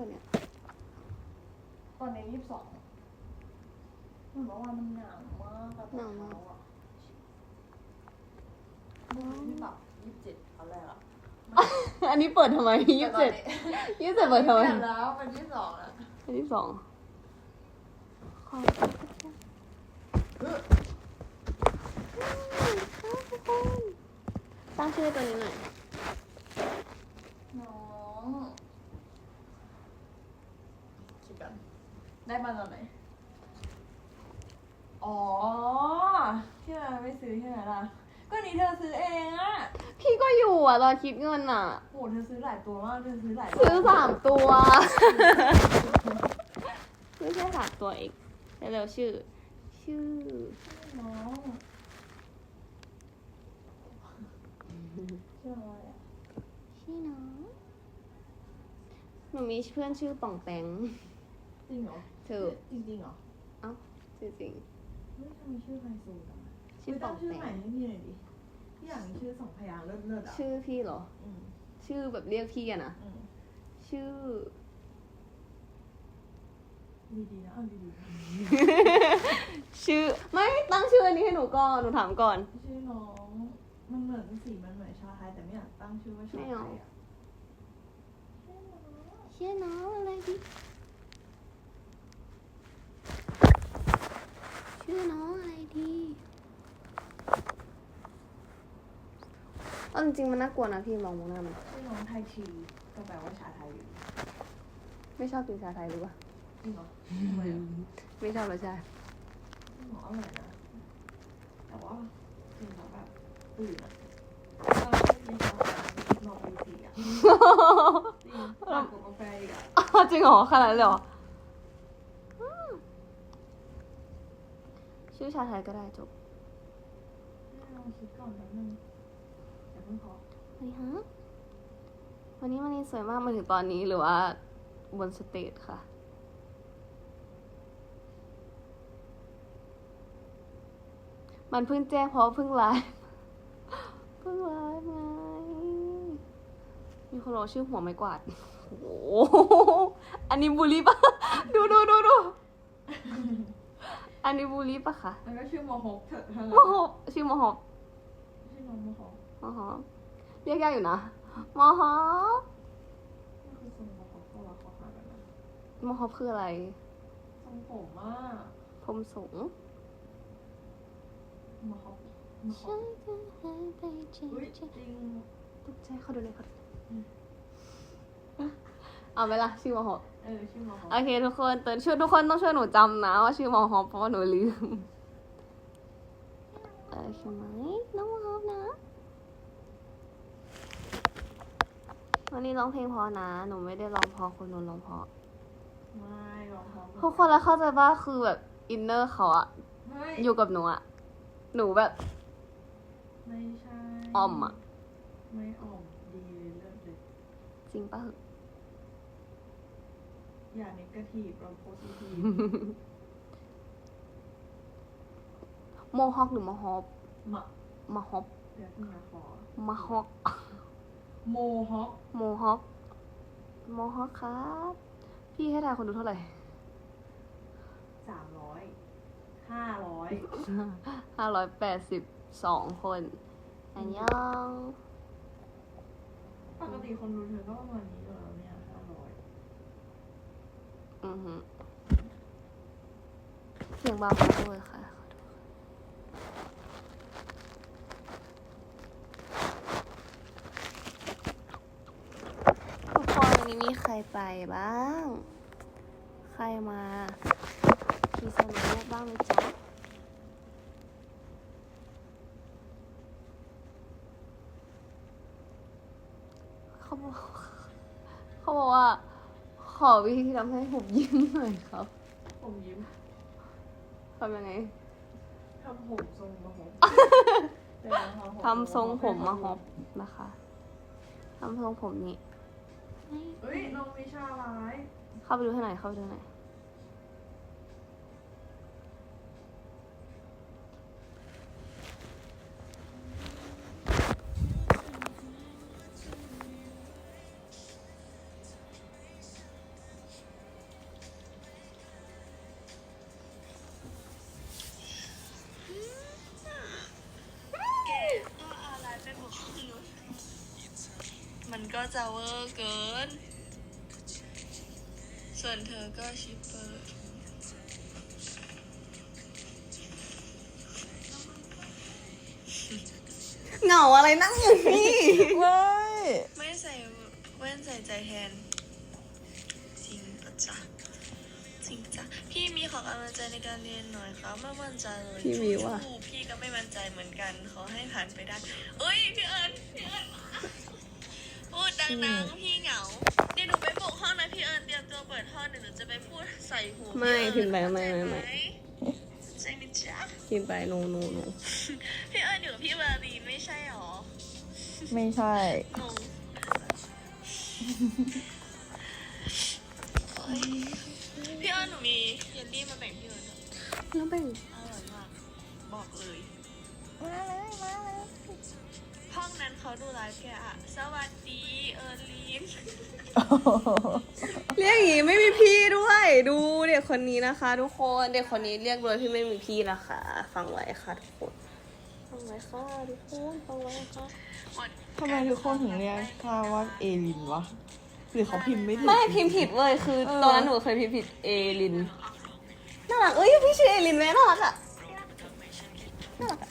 น้อยกว่าเนี้ย ตอนนี้ยี่สิบสองเหมือนว่ามันหนาวมากกับเท้าอะที่แบบยี่สิบเจ็ดตอนแรกอะอันนี้เปิดทำไมยี่สิบเจ็ดยี่สิบเจ็ดเปิดทำไมเปลี่ยนแล้วเป็นยี่สิบสองแล้วอันที่สองขอบตั้งชื่อตัวนี้หน่อย น้องคิดกัน ได้มาตอนไหน อ๋อ ที่เราไม่ซื้อใช่ไหมล่ะ ก็นี่เธอซื้อเองอะพี่ก็อยู่อะตอนคิดเงินอะ โหเธอซื้อหลายตัวมาก เธอซื้อหลายซื้อสามตัวไม่ใช่สามตัวเองเร็วๆชื่อ ชื่อ น้องชื่ออะไรอะชื่อน้อง หนูมีเพื่อนชื่อป่องแปงจริงเหรอ เธอจริงจริงๆเหรอชื่อจริงไม่ทำไมชื่อไฮโซจังอะชื่อเฮ้ยป่ตั้องงชื่อแปใหม่งให้พี่หน่อยดิพี่อยากมีชื่อสองพยางค์เลิศเลิศๆอะชื่อพี่เหรอ อืมชื่อแบบเรียกพี่อะนะ อืมชื่อ ดีๆนะเอาดีๆนะชื่อ ไม่ตั้งชื่ออันนี้ให้หนูก่อน หนูถามก่อนชื่อน้องมันเหมือนสีมันเหมือนชาไทยแต่ไม่อยากตั้งชื่อว่าชาไม่ไทเอา ยอะชื่อน้องชื่อน้องอะไรดี ชื่อน้องอะไรดีเอาจริงๆมันน่ากลัวนะพี่มองมองหน้ามัน ชื่อน้องไทยทีก็แปลว่าชาไทยอยู่ไม่ชอบกินชาไทยหรือเปล่าจริงเหรอทำไมอะไม่ชอบรสชาติหมออร่อยนะ แต่ว่ากินแล้วแบบตื่นอะเราไม่กินกาแฟนอนดีสีอะจริงต่างกับกาแฟอีกอะอ้าวจริงเหรอขนาดนั้นเลยเหรออื ชื่อชาไทยก็ได้จบลองคิดก่อนแป๊บนึงอย่าเพิ่งเคาะสวัสดีฮะวันนี้วันนี้สวยมากมาถึงตอนนี้หรือว่าบนสเตจค่ะ มันเพิ่งแจ้งเพราะว่าเพิ่งไลฟ์เพิ่งไลฟ์ไงมีคนบอกชื่อหัวไม่กวาดโอ้โหอันนี้บูลลี่ปะดูดูดูดู อันนี้บูลลี่ปะคะแล้วก็ชื่อมอฮกเถอะเธอโมโหชื่อโมโหชื่อน้องมอฮกมโหเรียกยากอยู่นะโมโหนี่คือทรงมอฮกเขาว่าเขาหากันนะโมโหคืออะไร ทรงผมมากผมสูงมอฮกมอฮฉักนจะหายไปจริงเฮ้ยๆจริงตกใจเขาดูเลยเขาดูอืมเอาไหมล่ะชื่อโมโห เออชื่อมอฮกโอเคทุกคนเตือนช่วยทุกคนต้องช่วยหนูจำนะว่าชื่อโมโหเพราะว่าหนูลืมโอเคไหมน้องโมโหนะ วันนี้ร้องเพลงเพอนะ หนูไม่ได้ร้องเพอคนนู้นร้องเพอไม่รองท้องทุกคนแล้วเข้าใจว่าคือแบบอินเนอร์เขาอะไม่อยู่กับหนูอะหนูแบบไม่ใช่อ่อมอะไม่อ่อมดีเลยเลิศเลย จริงปะอ ย่าเนกาทีฟเราโพสิทีฟโมฮอคหรือโมฮอปมะโมฮอปเดี๋ยวขึ้นมาขอโมฮอกโมฮอคโมฮอคโมฮอคครับ พี่ให้ทายคนดูเท่าไหร่สามร้อยห้าร้อยห้าร้อยแปดสิบสองคนอันยองปกติคนดูเธอก็ประมาณนี้อยู่แล้วเนี่ยห้าร้อย อือฮึเสียงเบาขอโทษค่ะขอโทษทุกคนวันนี้มีใครไปบ้าง ใครมา มีสนุกบ้างไหมจ๊ะ เขาบอก เขาบอกว่า ขอวิธีทำให้ผมยิ้มหน่อยครับผมยิ้มทำยังไงทำผมทรงมาฮบเดี๋ยวนะทำทรงผมมาฮอบนะคะทำทรงผมนี้เฮ้ยน้องวิชาร้ายเข้าไปดูให้หน่อยเข้าไปดูให้หน่ ก็จะเวอร์เกิน ส่วนเธอก็ชิปเปอร์เหงาอะไรนั่งอยู่นี่ไม่ไม่ใส่แว่นใส่ใจแทนจริงปะจ๊ะจริงจ้ะพี่มีขอกำลังใจในการเรียนหน่อยครับไม่มั่นใจเลยพี่มีว่ะชู้ๆพี่ก็ไม่มั่นใจเหมือนกันขอให้ผ่านไปได้เอ้ยพี่เอิญพี่เอิญ มาพูดดังๆพี่เหงาเดี๋ยวหนูไปปลุกห้องนะพี่เอิญเตรียมตัวเปิดห้องเดี๋ยวหนูจะไปพูดใส่หูไม่พี่เอิญพิมพ์ไปไม่ไม่ไม่เข้าใจไหมจ๊ะกินไปโนโนโนพี่เอิญอยู่กับพี่วารีไม่ใช่หรอ ไม่ใช่งงโอ๊ยพี่เอิญหนูมีเยลลี่มาแบ่งพี่เอิญด้วยแล้วแบ่งอร่อยมากบอกเลย มาเลย มาเลย ห้องนั้นเขาดูไลฟ์แกอะสวัสดีเอิร์ลีนเรียกอย่างงี้ไม่มีพี่ด้วย ดูเด็กคนนี้นะคะ ทุกคนเด็กคนนี้เรียกโดยที่ไม่มีพี่นะคะ ฟังไว้ค่ะทุกคนฟังไว้ค่ะทุกคนฟังไว้ค่ะทำไมทุกคนถึงเรียกข้าว่าเอลินวะหรือเขาพิมพ์ไม่ถูกไม่พิมพ์ผิดเว้ยคือเออตอนนั้นหนูเคยพิมพ์ผิดเอลินน่ารักเอ้ยพี่ชื่อเอลินไหมน่ารักอะน่ารักอะ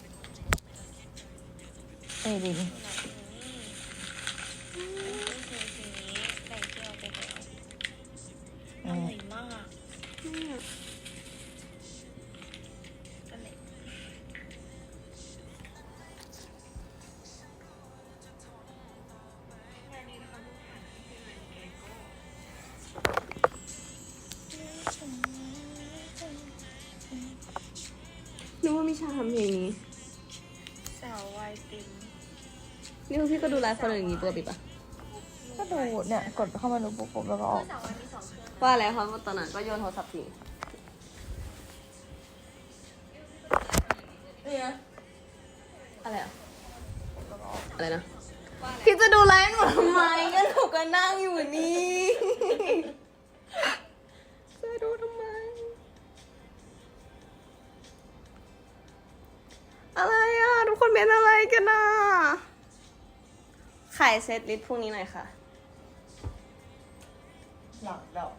เอ ไลฟ์คนอื่นอย่างนี้ปกติปะก็ดูเนี่ยกดเข้ามาดูปุ๊บปุ๊บแล้วก็ออกสาววายมีสองเครื่องว่าแล้วครับว่าตอนนั้นก็โยนโทรศัพท์ทิ้งเนี่ยอะไรอะอะไรนะพี่จะดูไลฟ์หนูทำไมก็หนูก็นั่งอยู่นี่จะดูทำไม อะไรอะ ทุกคนเป็นอะไรกันอะ ขายเซตลิสต์พรุ่งนี้หน่อยค่ะ หลังดอก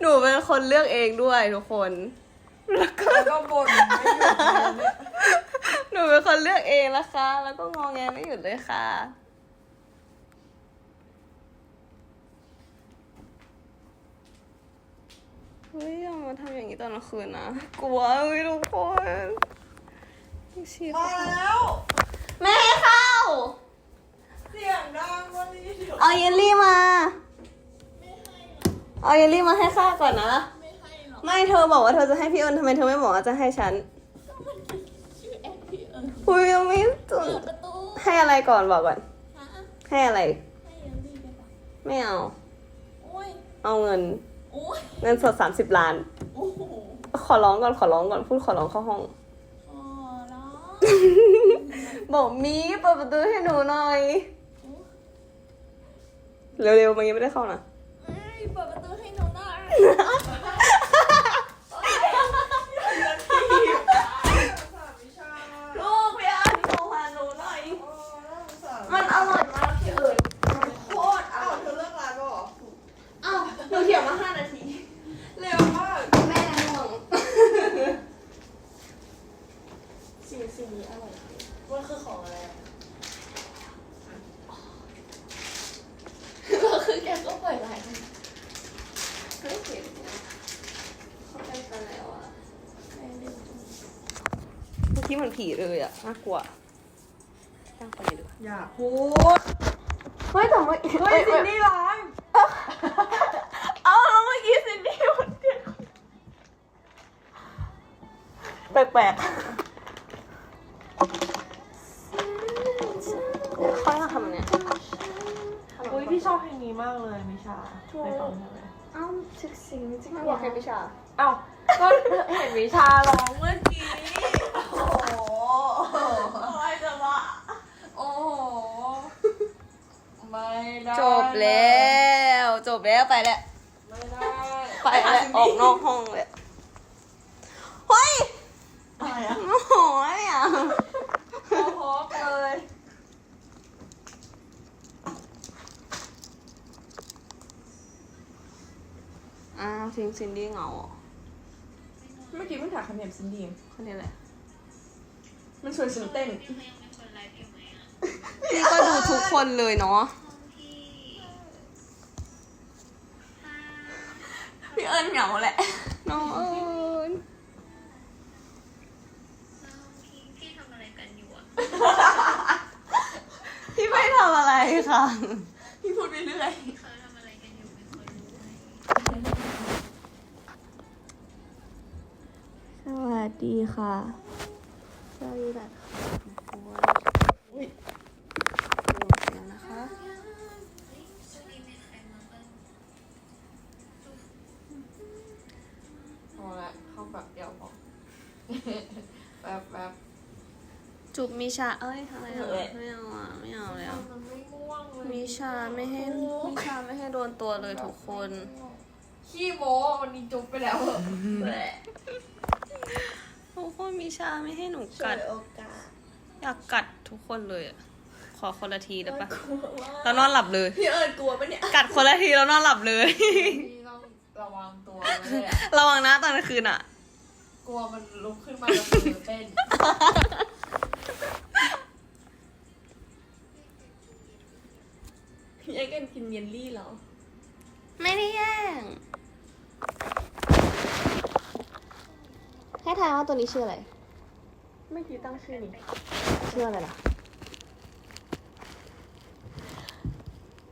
หนูเป็นคนเลือกเองด้วยทุกคน แล้วก็แล้วก็บ่นไม่หยุดเลยเนี่ยหนูเป็นคนเลือกเองนะคะ แล้วก็งองแงไม่หยุดเลยค่ะ เฮ้ยอย่ามาทำอย่างนี้ตอนกลางคืนนะ กลัวเฮ้ยทุกคนพี่ชีมาแล้ว แม่ให้เข้า เสียงดังวันนี้ เดี๋ยวเอาเยลลี่มา เอาเยลลี่มาให้ข้าก่อนนะไม่ให้หรอกไม่เธอบอกว่าเธอจะให้พี่เอิญทำไมเธอไม่บอกว่าจะให้ฉันชื่อแอดพี่เอิญคุยยังไม่ตุนเปิดประตูให้อะไรก่อนบอกก่อนฮะให้อะไรให้เยลลี่ได้ปะไม่เอาโอ้ยเอาเงินโอ้ยเงินสดสามสิบล้านโอ้โหขอร้องก่อนขอร้องก่อนพูดขอร้องเข้าห้องอ๋อแล้วบอกมีเปิดประตูให้หนูหน่อย เร็วๆมันยังไม่ได้เข้านะ เอ้ยเปิดประตูให้หนูหน่อย ลูกพี่อันโทรหาหนูหน่อย มันอร่อยมากพี่เอิญโคตรอ อ้าว ร่อย เธอเลิกร้านแล้วเหรอ อ้าวหนูเถียงมาห้านาที เร็วมาก แม่ห่วง สิ่งสิ่งนี้อร่อยมันคือของอะไรอะก็คือแกก็เปิดไลน์ ไม่เห็นเขาไปกันแล้วอะ เมื่อกี้เหมันผีเลยอะน่ากลัวตั้งไปดูอย่าพูดเฮ้ยแต่เมื่อเฮ้ยซินนี่ร้านเอาแล้วเมื่อกี้ซินดี้มันเดียวแปลกๆเขาอยากทำอันเนี้ยอุ้ยพี่ชอบเพลงนี้มากเลยมิชาไปฟังใช่ไหมเอ้าชิคสิงจริงอยากให้พิชาเอ้าก็เห็นมิชาร้องเมื่อ แล้ว จบแล้วไปแล้วไม่ได้ไปแล้วออกนอกห้องเลยเฮ้ยอะไรอะโอ้โหเลยอ้าวทิ้งซินดี้เหงาเมื่อกี้มันถ่ายคำเหน็บซินดี้ คนนี้แหละ มันชวนฉันเต้น นี่ก็ดูทุกคนเลยเนาะ พี่เอิญเหงาแหละ น้องเอิญพี่พี่ทำอะไรกันอยู่อะพี่ไม่ทำอะไรค่ะ พี่พูดไปเรื่อยเขาทำอะไรกันอยู่ไม่ค่อยรู้เลยสวัสดีค่ะ สวัสดีค่ะ จุบมิชา เอ้ยอะไรอะเอ้ยไม่เอาอะไม่เอาแล้วมันไม่ง่วงเลยมิชาไม่ให้มิชาไม่ให้โดนตัวเลยทุกคน ขี้โมวันนี้จุ๊บไปแล้วแหละทุกคนมิชาไม่ให้หนูกัดโอกาสอยากกัดทุกคนเลยอะขอคนละทีได้ปะแล้วนอนหลับเลยพี่เอิญกลัวปะเนี่ยกัดคนละทีแล้วนอนหลับเลยพี่ต้องระวังตัวไว้เลยอะระวังนะตอนกลางคืนอะ กลัวมันลุกขึ้นมาแล้วมือเต้น พี่เอ็กกันกินเยลลี่เหรอ ไม่ได้แย่งให้ทายว่าตัวนี้ชื่ออะไร ไม่คิดตั้งชื่อนี่ชื่ออะไรล่ะ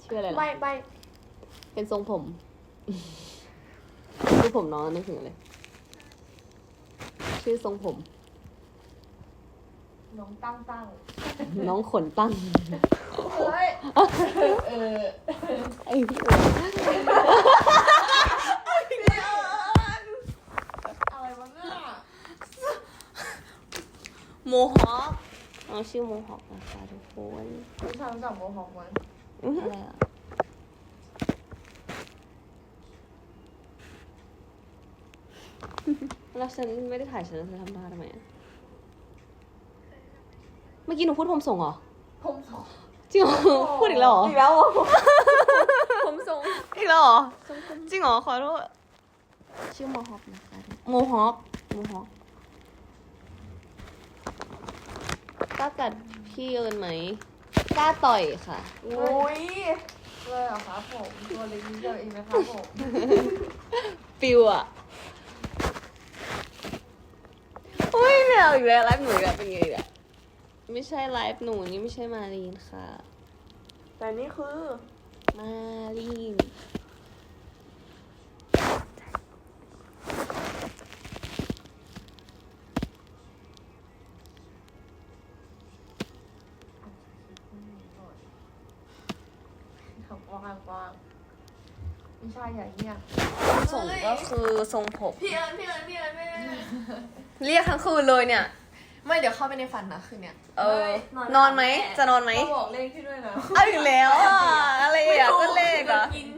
ชื่ออะไรใบล่ะใบเป็นทรงผมชื่อผมน้องนึกถึงอะไรชื่อทรงผม น้องตั้งตั้งน้องขนตั้ง เฮ้ยเออไอ้พี่อะไรวะเนี่ยโมฮอคน้องชื่อโมฮอคนะคะทุกคนคุณทำกับโมฮอคมันอะไรอะแล้วฉันไม่ได้ถ่ายฉันแล้วเธอทำท่าทำไมอะเมื่อกี้หนูพูดผมส่งเหรอผมสอง จริงเหรอพูดอีกแล้วเหรอ อีกแล้วเหรอผมทรงอีกแล้วเหรอจริงเหรอ ขอโทษ ชื่อโมฮอคนะคะโมฮอคโมฮอคกล้ากัดพี่เอิญไหมกล้าต่อยค่ะโอ้ยเลยเหรอครับผมตัวเล็กนิดเดียวเองนะครับผมฟิวอะอุ้ยไม่เอาอีกแล้วไลฟ์หนูอีกแล้วเป็นไงเนี่ย ไม่ใช่ไลฟ์หนูนี่ไม่ใช่มารีนค่ะ แต่นี่คือมารีนขับว่างว่างไม่ใช่อย่างเงี้ยส่งก็คือทรงผม พี่เอิญพี่เอิญพี่เอิญไม่ไม่ไม่เรียกทั้งคืนเลยเนี่ย ไม่เดี๋ยวเข้าไปในฝันนะคืนเนี้ยเออ นอนไหม จะนอนไหมก็บอกเลขพี่ด้วยนะเอาอีกแล้วอะอะไรอะก็เลขอะกิน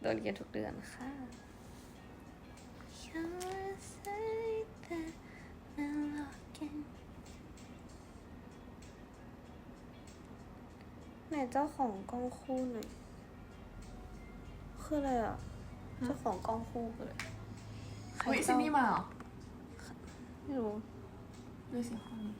โดนกินทุกเดือนค่ะไหนเจ้าของกล้องคู่หน่อยคืออะไรอะ เจ้าของกล้องคู่คืออะไรใครเฮ้ยซิเจ้านนี่มาเหรอ ไม่รู้ ดูสิห้องนี้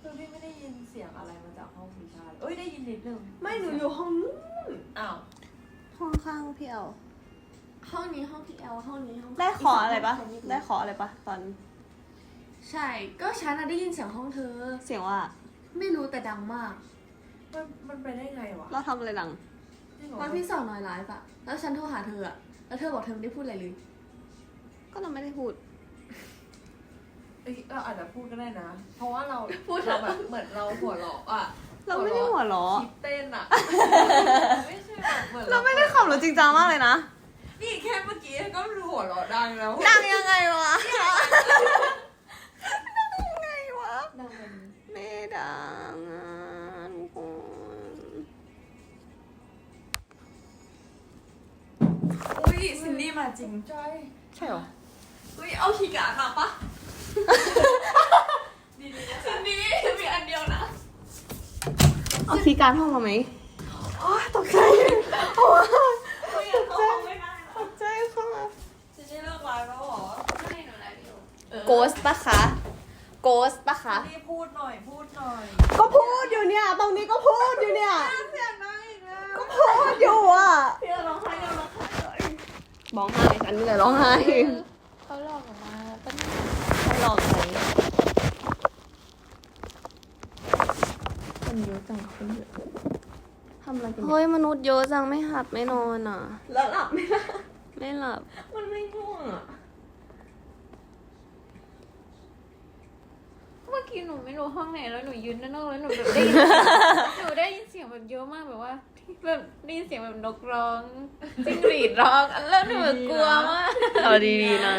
คือพี่ไม่ได้ยินเสียงอะไรมาจากห้องพิชาเลยเอ้ยได้ยินนิดนึงไม่หนูอยู่ห้องนู้นอ้าวห้องข้างพี่เอาห้องนี้ห้องพี่แอลห้องนี้ห้องได้ขออะไรปะได้ขออะไรปะตอน ใช่ ก็ฉันน่ะได้ยินเสียงห้องเธอ เสียงว่า ไม่รู้แต่ดังมาก มันมันไปได้ไงวะเราทำอะไรดังจริงเหรอตอนพี่สอนน้อยไลฟ์อะแล้วฉันโทรหาเธออะแล้วเธอบอกเธอไม่ได้พูดอะไรเลย ก็เราไม่ได้พูด เอ้ยเราอาจจะพูดก็ได้นะ เพราะว่าเราพูดเราแบบเหมือนเราหัวเราะอะเราไม่ได้หัวเราะคลิปเต้นอะ ไม่ใช่แบบเหมือนเราไม่ได้ขับรถจริงจังมากเลยนะนี่แค่เมื่อกี้ก็รู้หัวเราะดังแล้วดังยังไงวะดังยังไงวะ ดังแบบนี้ไม่ดังอะทุกคนอุ้ยซินดี้มาจริง ใจใช่หรอ อุ้ยเอาขีย์การ์ดมาปะซินดี้มีอันเดียวนะเอาคีย์การ์ดห้องมาไหมโอ๊ยตกใจโอ๊ยตกใจตกใจค่ะจะได้เลิกไลฟ์แล้วเหรอไม่หนูไลฟ์อยู่โกสปะคะโกสปะคะ นี่พูดหน่อยพูดหน่อยก็พูดอยู่เนี่ย ตรงนี้ก็พูดอยู่เนี่ย เสียงดังอีกแล้วก็พูดอยู่อะพี่เอิญร้องไห้ยังร้องไห้เลย ร้องไห้อันนี้เลยร้องไห้ เขาหลอกออกมาเป็น ไม่ลองใครคนเยอะจังคนเยอะทำอะไรกันเนี่ยเฮ้ยมนุษย์เยอะจังไม่หับไม่นอนอะ แล้วหลับไหมล่ะ ไม่หลับ มันไม่ง่วงอะ เมื่อกี้หนูไม่รู้ห้องไหนแล้วหนูยืนด้านนอกแล้วหนูแบบได้ยิน หนูได้ยินเสียงแบบเยอะมากแบบว่า แบบได้ยินเสียงแบบนกร้องจิ้งหรีดร้องแล้วหนูแบบกลัวมากเอาดีๆนะ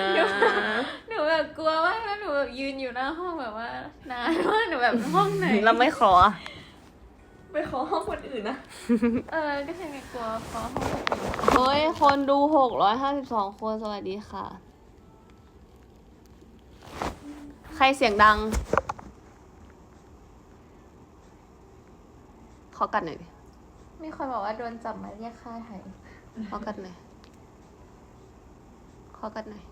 หนูแบบกลัวมากแล้วหนูแบบยืนอยู่หน้าห้องแบบว่านานมากหนูแบบห้องไหนเราไม่ขอ ไปขอห้องคนอื่นนะ เออก็ใช่ไงกลัวเพราะห้องแบบนี้เฮ้ย คนดูหกร้อยห้าสิบสองคนสวัสดีค่ะ ใครเสียงดัง ขอกัดหน่อยดิ มีคนบอกว่าโดนจับมาเรียกค่าไทยขอกัดหน่อยขอกัดหน่อย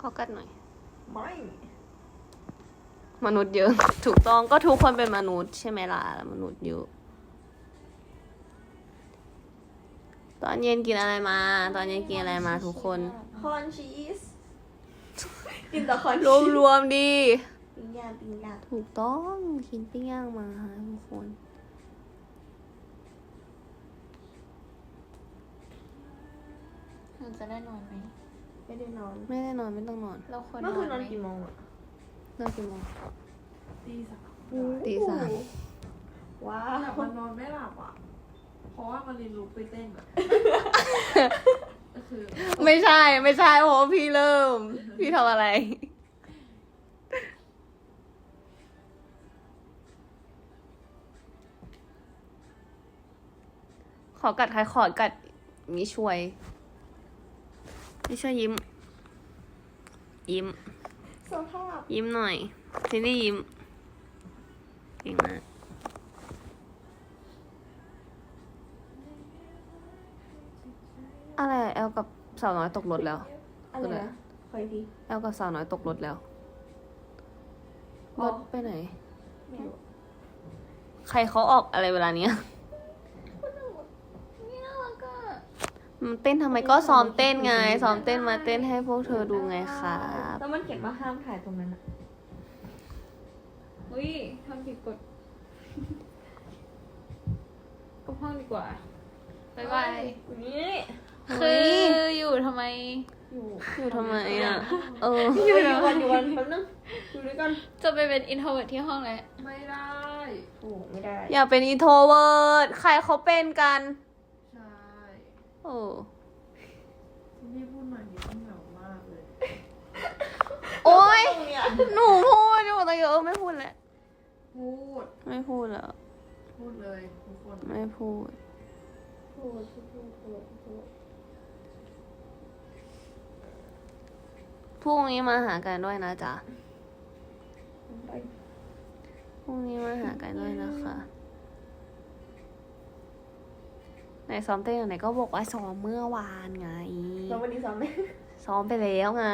ขอกัดหน่อย ไม่ มนุษย์เยอะ ถูกต้องก็ทุกคนเป็นมนุษย์ใช่ไหมล่ะแล้วมนุษย์เยอะ ตอนเย็นกินอะไรมา ตอนเย็นกินอะไรมาทุกคน คอนชีส กินแต่คอนรวมรวมๆดี ปิ้งย่างปิ้งย่างถูกต้องกินปิ้งย่างมาค่ะทุกคนหนูจะได้นอนไหมไม่ได้นอน ไม่ได้นอนไม่ต้องนอนเราควรนเมื่อคืนนออนนไหมกี่โมงอะนอนกี่โมงตีสามตีสามว้าแต่วมันนอนไม่หลับอะ เพราะว่ามันเรียนรู้ไปเต้นอะก็คือไม่ใช่ไม่ใช่เพราะว่าพี่เริ่ม พี่ทำอะไร อกัดใครขอกัดมิช่วยมิช่วยยิ้ม ยิ้ม สภาพยิ้มหน่อยซินดี้ยิ้มเก่งมากอะไรอะแอลกับสาวน้อยตกรถแล้ว อะไรนะคอยทีแอลกับสาวน้อยตกรถแล้วอ๋รอถไปไหนไม่รู้ใครเขาออกอะไรเวลาเนี้ย นี่น่ารักอะ มัน เต้นทำไมก็ซ้อมเต้นไงซ้อมเต้นมาเต้นให้พวกเธอดูไงครับแล้วมันเขียนว่าห้ามถ่ายตรงนั้นอะอุ้ยทำผิดกฎก็ห้องดีกว่าบายบายนี่คืออยู่ทำไม อยู่อยู่ทำไมอะเอออยู่อยู่กันอยู่กันแป๊บนึงอยู่ด้วยกันจะไปเป็นอินโทรเวิร์ที่ห้องแล้วไม่ได้โอ้ไม่ได้ อย่าเป็นอีโทรเวิร์ดใครเขาเป็นกันใช่ โอ้ที่นี่พูดมาอย่างนี้ต้องเหงามากเลย โอ๊ยเนี่ยหนูพูดอยู่แต่เยอะไม่พูดแล้วพูด ไม่พูดแล้ว พูดเลยทุกคนไม่พูด พูดพูดพูดพูดพูดพรุ่งนี้มาหากันด้วยนะจ๊ะไปพรุ่งนี้มาหากันด้วยนะคะ ไหนซ้อมเต้นอยู่ไหนก็บอกว่าซ้อมเมื่อวานไง แล้ววันนี้ซ้อมไหมซ้อมไปแล้วไง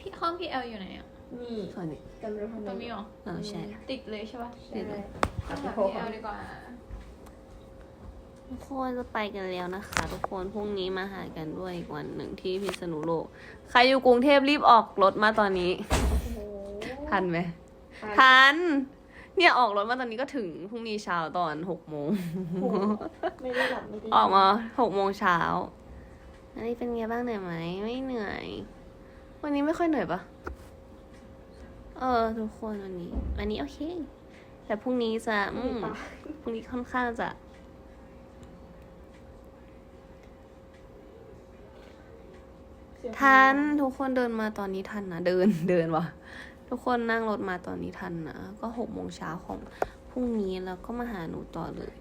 พี่ห้องพี่เอลอยู่ไหนอะนี่ส่วนนี้จำได้ทำไมตรงนี้เหรอเออใช่ ติดเลยใช่ปะติดเลยห้องแบบโทรพี่เอก่อนลดีกว่าทุกคนจะไปกันแล้วนะคะ ทุกคนพรุ่งนี้มาหากันด้วยอีกวันหนึ่งที่พิษณุโลก ใครอยู่กรุงเทพรีบออกรถมาตอนนี้โอ้โหทันไหมทันทัน เนี่ยออกรถมาตอนนี้ก็ถึงพรุ่งนี้เช้าตอนหกโมงโอ้โหไม่ได้หลับไม่ได้ออกมาหกโมงเช้า อันนี้เป็นไงบ้างเหนื่อยไหม ไม่เหนื่อย วันนี้ไม่ค่อยเหนื่อยปะเออ ทุกคนวันนี้ วันนี้โอเค แต่พรุ่งนี้จะอืมพรุ่งนี้ค่อนข้างจะทันทุกคนเดินมาตอนนี้ทันนะ เดินเดินวะ ทุกคนนั่งรถมาตอนนี้ทันนะ ก็หกโมงเช้าของพรุ่งนี้แล้วก็มาหาหนูต่อเลย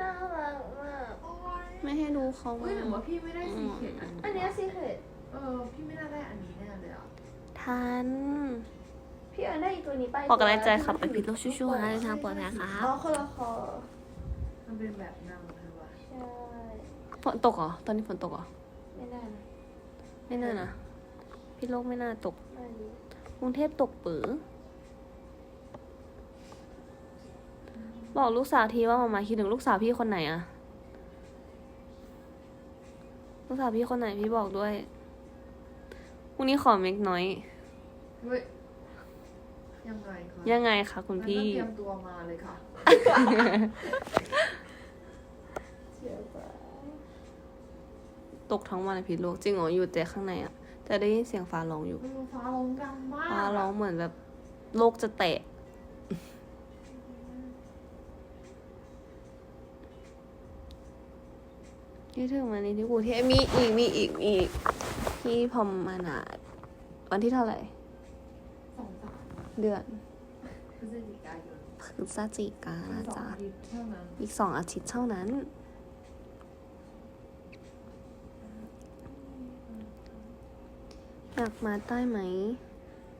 น่ารักมากโอ้ยไม่ให้ดูเขาเฮ้ยหรือว่าพี่ไม่ได้สีเขียนอันอันนี้เนี้ซีเครตเออพี่ไม่น่าได้อันนี้แน่เลยอะทัน พี่เอิญได้อีกตัวนี้ไปขอกำลังใจขับไปพิษโลกชูๆนะในทางปลอดภัยครับ อ๋อคนละคอมันเป็นแบบนั่งใช่ปะใช่ ฝนตกเหรอ ตอนนี้ฝนตกเหรอ ไม่ได้นะไม่น่านะ พี่โลกไม่น่าตก อันนี้ กรุงเทพตกปือบอกลูกสาวทีว่ามามาคิดถึงลูกสาวพี่คนไหนอะลูกสาวพี่คนไหนพี่บอกด้วยวันนี้ขอเม็กน้อย เฮ้ยยังไงคะยังไงคะคุณพี่งั้นก็เตรียมตัวมาเลยค่ะเชียร์ไปตกทั้งวันอะพี่โลกจริงเหรออยู่แต่ข้างในอะ แต่ได้ยินเสียงฟ้าร้องอยู่มันฟ้าร้องดังมากฟ้าร้องเหมือนแบบโลกจะแตกคิดถึงวันนี้ที่กรุงเทพมีอีกมีอีกมีอีกที่พรหมานาดวันที่เท่าไหร่ สองสามเดือนพฤศจิกายนพฤศจิกานะสองจ๊ะอาทิตย์เท่านั้น อีกสองอาทิตย์เท่านั้น อยากมาใต้ไหม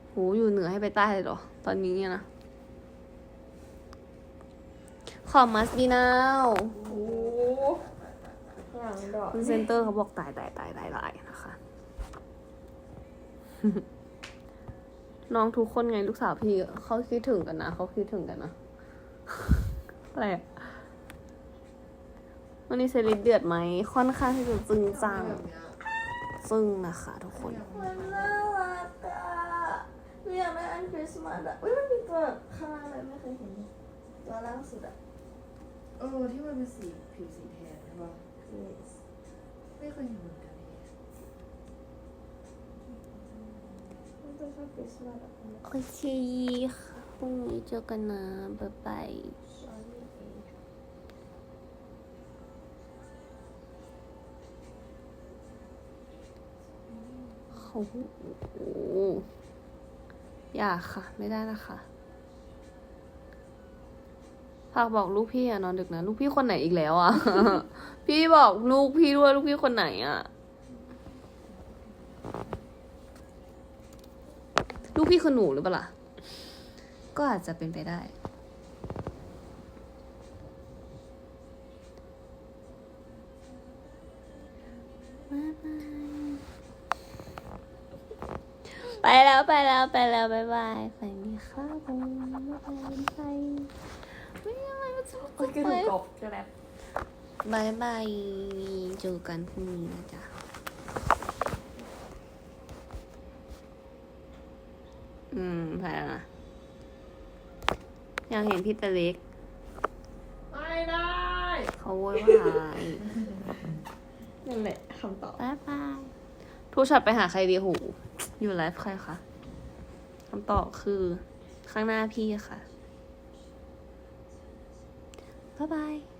โหอยู่เหนือให้ไปใต้เลยเหรอ ตอนนี้เนี่ยนะ ขอมัสบีนาวโอ้หลังดอกคุณเซนเตอร์เขาบอกตายตายตายตายตายนะคะ น้องทุกคนไงลูกสาวพี่อะเขาคิดถึงกันนะเขาคิดถึงกันนะอะไรอะวันนี้เซริสเดือดไหมค่อนข้างที่จะจริงจัง แบบเนี้ยซึ่งนะคะทุกคน มันน่ารักอะหนูอยากได้อันคริสต์มาสอะอุ้ยมันมีตัวแบบข้างล่างเลยไม่เคยเห็นเลยตัวล่างสุดอะเออที่มันเป็นสีผิวสีแทนใช่ปะ Yes ไม่เคยเห็นเหมือนกันเลยมันจะชอบคริสต์มาสอะโอเคค่ะพรุ่งนี้เจอกันนะบ๊ายบาย อ้โหอย่าค่ะ ไม่ได้นะคะฝากบอกลูกพี่อะนอนดึกนะลูกพี่คนไหนอีกแล้วอะพี่บอกลูกพี่ด้วยลูกพี่คนไหนอะลูกพี่คือหนูหรือเปล่าก็อาจจะเป็นไปได้ ไปแล้วไปแล้วไปแล้วบายบายฝันดีค่ะผมบายบายไปไม่อะไรมันจะโอ้ยกระดูกกบกระแลบบายบายเจอกันพรุ่งนี้นะจ๊ะอืมไปแล้วนะอยากเห็นพี่ตะเล็ก ไม่ได้เขาโวยวายนั่นแหละคำตอบบายบายทูช็อตไปหาใครดีหู อยู่ไลฟ์ใครคะคำตอบคือข้างหน้าพี่ค่ะ บ๊ายบาย